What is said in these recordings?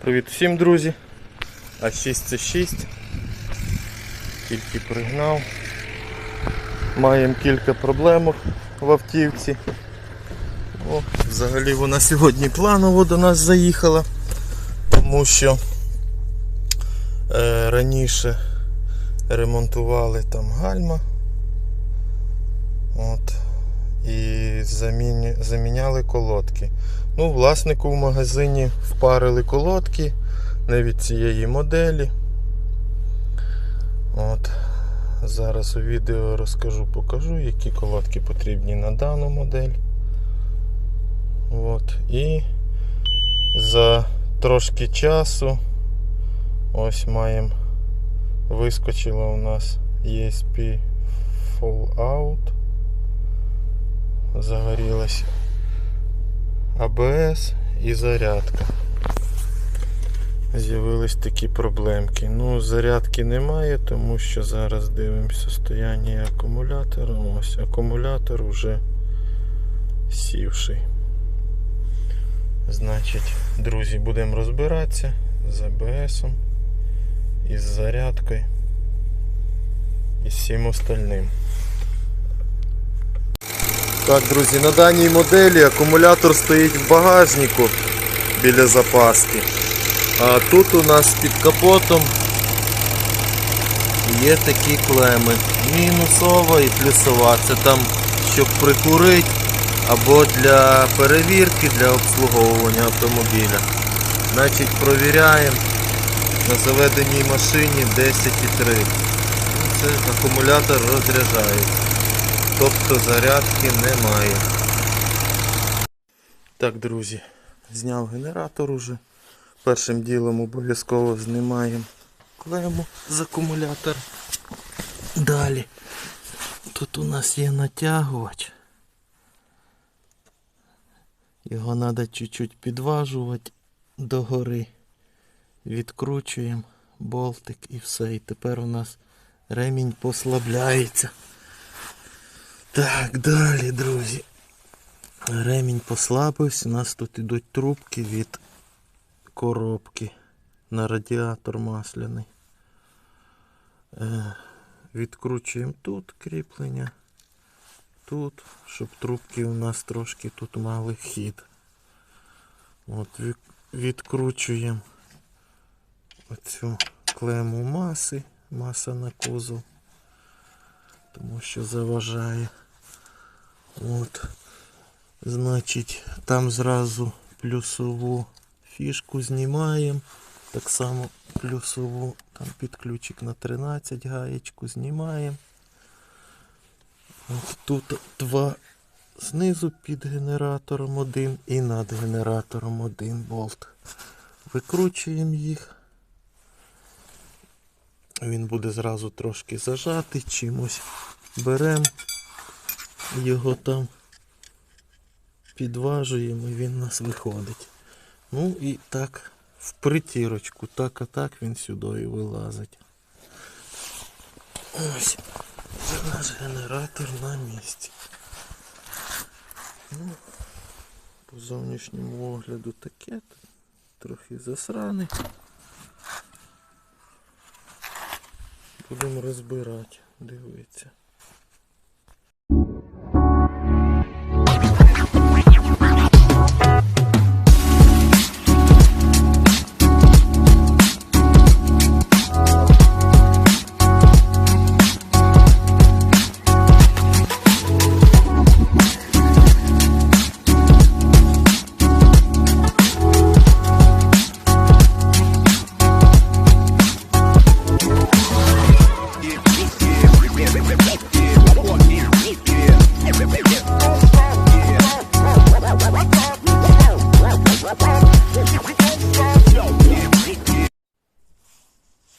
Привіт всім, друзі. А6 це 6. Тільки пригнав. Маємо кілька проблемок в автівці. О, взагалі вона сьогодні планово до нас заїхала, тому що е, раніше ремонтували там гальма. От. Заміні, заміняли колодки. Ну, власнику в магазині впарили колодки не від цієї моделі. От. Зараз у відео розкажу, покажу, які колодки потрібні на дану модель. От. І за трошки часу ось маємо вискочила у нас ESP Fallout. Загорілась АБС і зарядка. З'явились такі проблемки. Ну, зарядки немає, тому що зараз дивимося состояння акумулятора. Ось акумулятор вже сівший. Значить, друзі, будемо розбиратися з АБСом, із зарядкою і з всім остальним. Так, друзі, на даній моделі акумулятор стоїть в багажнику біля запаски. А тут у нас під капотом є такі клеми. Мінусова і плюсова. Це там, щоб прикурити або для перевірки, для обслуговування автомобіля. Значить, провіряємо на заведеній машині 10,3. Це акумулятор розряджається. Тобто зарядки немає. Так, друзі, зняв генератор уже. Першим ділом обов'язково знімаємо клему з акумулятора. Далі. Тут у нас є натягувач. Його треба чуть-чуть підважувати догори. Відкручуємо болтик і все. І тепер у нас ремінь послабляється. Так, далі, друзі. Ремінь послабився. У нас тут ідуть трубки від коробки на радіатор масляний. Е, відкручуємо тут кріплення. Тут, щоб трубки у нас трошки тут мали хід. От, відкручуємо оцю клему маси, маса на кузов, тому що заважає. От. Значить, там зразу плюсову фішку знімаємо. Так само плюсову, там під ключик на 13 гаєчку знімаємо. От тут два знизу під генератором один і над генератором один болт. Викручуємо їх. Він буде зразу трошки зажатий чимось. Беремо його там, підважуємо і він у нас виходить. Ну і так, в притірочку, так а так він сюди і вилазить. Ось. Це наш генератор на місці. Ну, по зовнішньому огляду таке. Трохи засраний. Будемо розбирати, дивитися.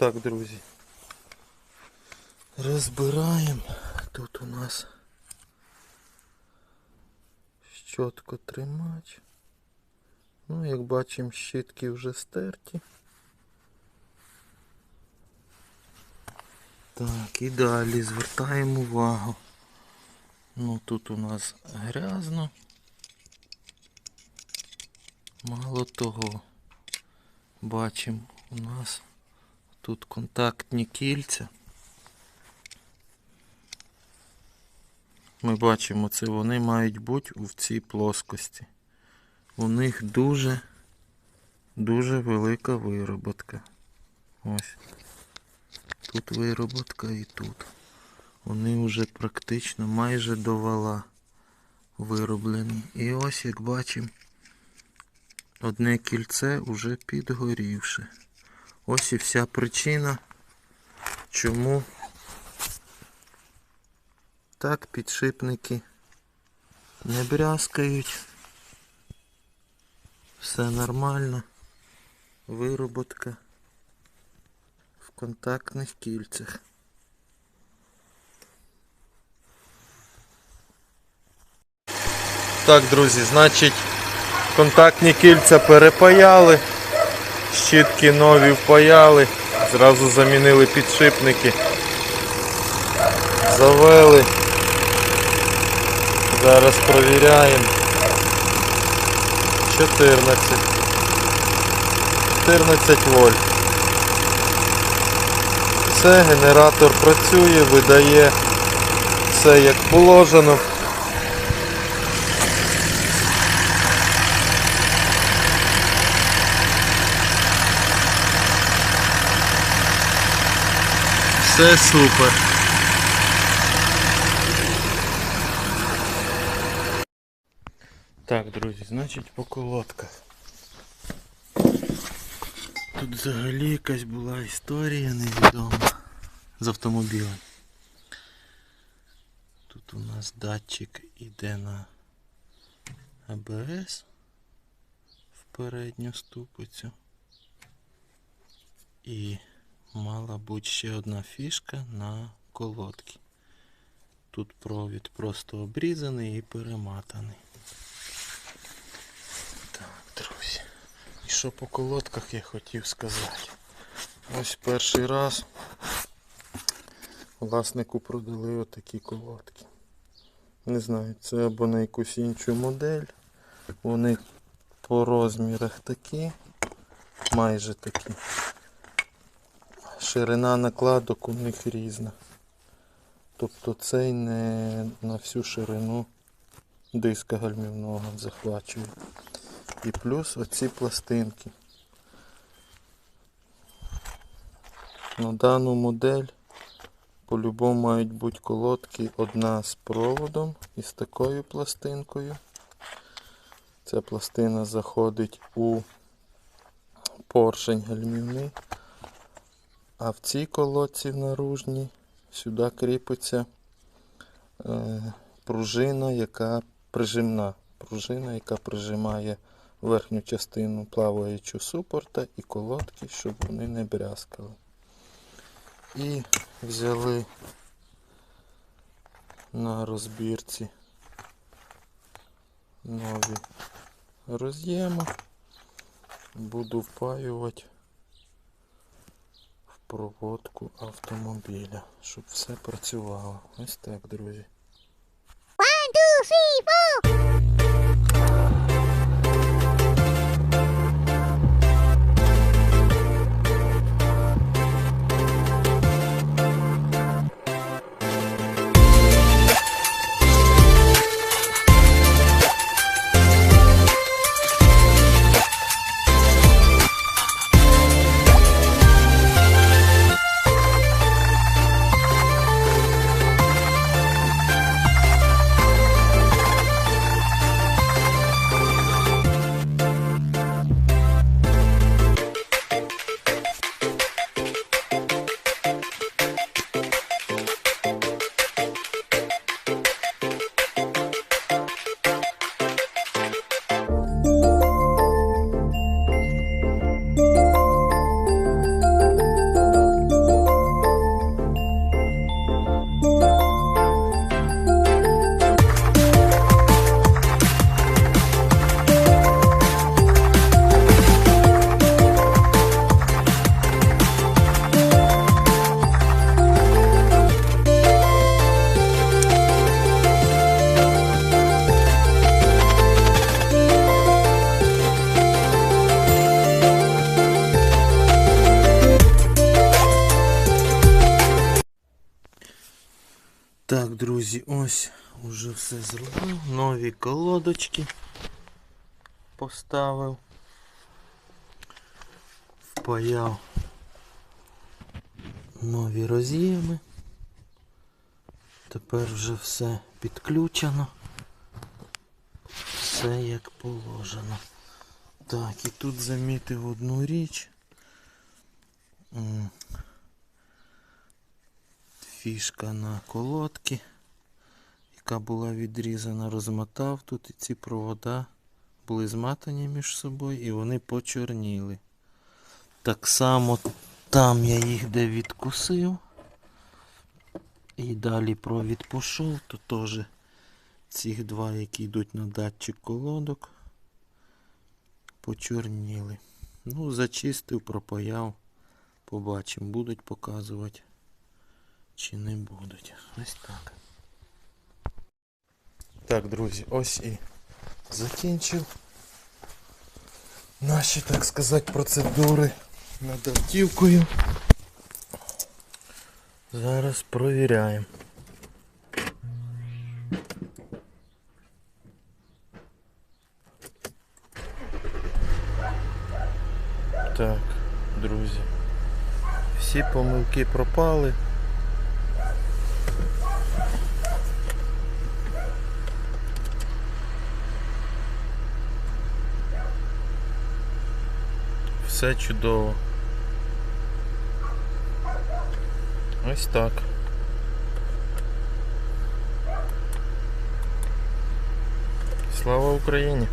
Так, друзі. Розбираємо. Тут у нас щотко тримач. Ну, як бачимо, щітки вже стерті. Так, і далі звертаємо увагу. Ну тут у нас грязно. Мало того, бачимо у нас тут контактні кільця. Ми бачимо, це вони мають бути в цій плоскості. У них дуже, дуже велика вироботка. Ось. Тут вироботка і тут. Вони вже практично майже до вала вироблені. І ось як бачимо, одне кільце вже підгорівше. Ось і вся причина, чому так підшипники не брязкають. Все нормально. Вироботка в контактних кільцях. Так, друзі, значить, контактні кільця перепаяли, щітки нові впаяли, зразу замінили підшипники, завели. Зараз провіряємо. 14. 14 вольт. Все, генератор працює, видає все як положено. Все супер. Так, друзі, значить по колодках. Тут взагалі якась була історія невідома з автомобілем. Тут у нас датчик іде на АБС в передню ступицю. І мала бути ще одна фішка на колодки. Тут провід просто обрізаний і перематаний. Так, друзі. І що по колодках я хотів сказати. Ось перший раз власнику продали отакі колодки. Не знаю, це або на якусь іншу модель. Вони по розмірах такі, майже такі. Ширина накладок у них різна. Тобто цей не на всю ширину диска гальмівного захвачує. І плюс оці пластинки. На дану модель по-любому мають бути колодки одна з проводом і з такою пластинкою. Ця пластина заходить у поршень гальмівний. А в цій колодці наружній сюди кріпиться е, пружина, яка прижимна. Пружина, яка прижимає верхню частину плаваючого супорта і колодки, щоб вони не брязкали. І взяли на розбірці нові роз'єми. Буду впаювати проводку автомобіля, щоб все працювало. Ось так, друзі. One, two, three, four. Друзі, ось уже все зробив. Нові колодочки поставив. Впаяв нові роз'єми. Тепер вже все підключено. Все як положено. Так, і тут замітив одну річ. Фішка на колодки, яка була відрізана, розмотав тут і ці провода були зматані між собою і вони почорніли. Так само там я їх де відкусив. І далі провід пішов, то теж цих два, які йдуть на датчик колодок, почорніли. Ну, зачистив, пропаяв. Побачимо, будуть показувати чи не будуть. Ось так. Так, друзі, ось і закінчив наші, так сказати, процедури над автівкою. Зараз провіряємо. Так, друзі. Всі помилки пропали. Все чудово. Ось так. Слава Україні!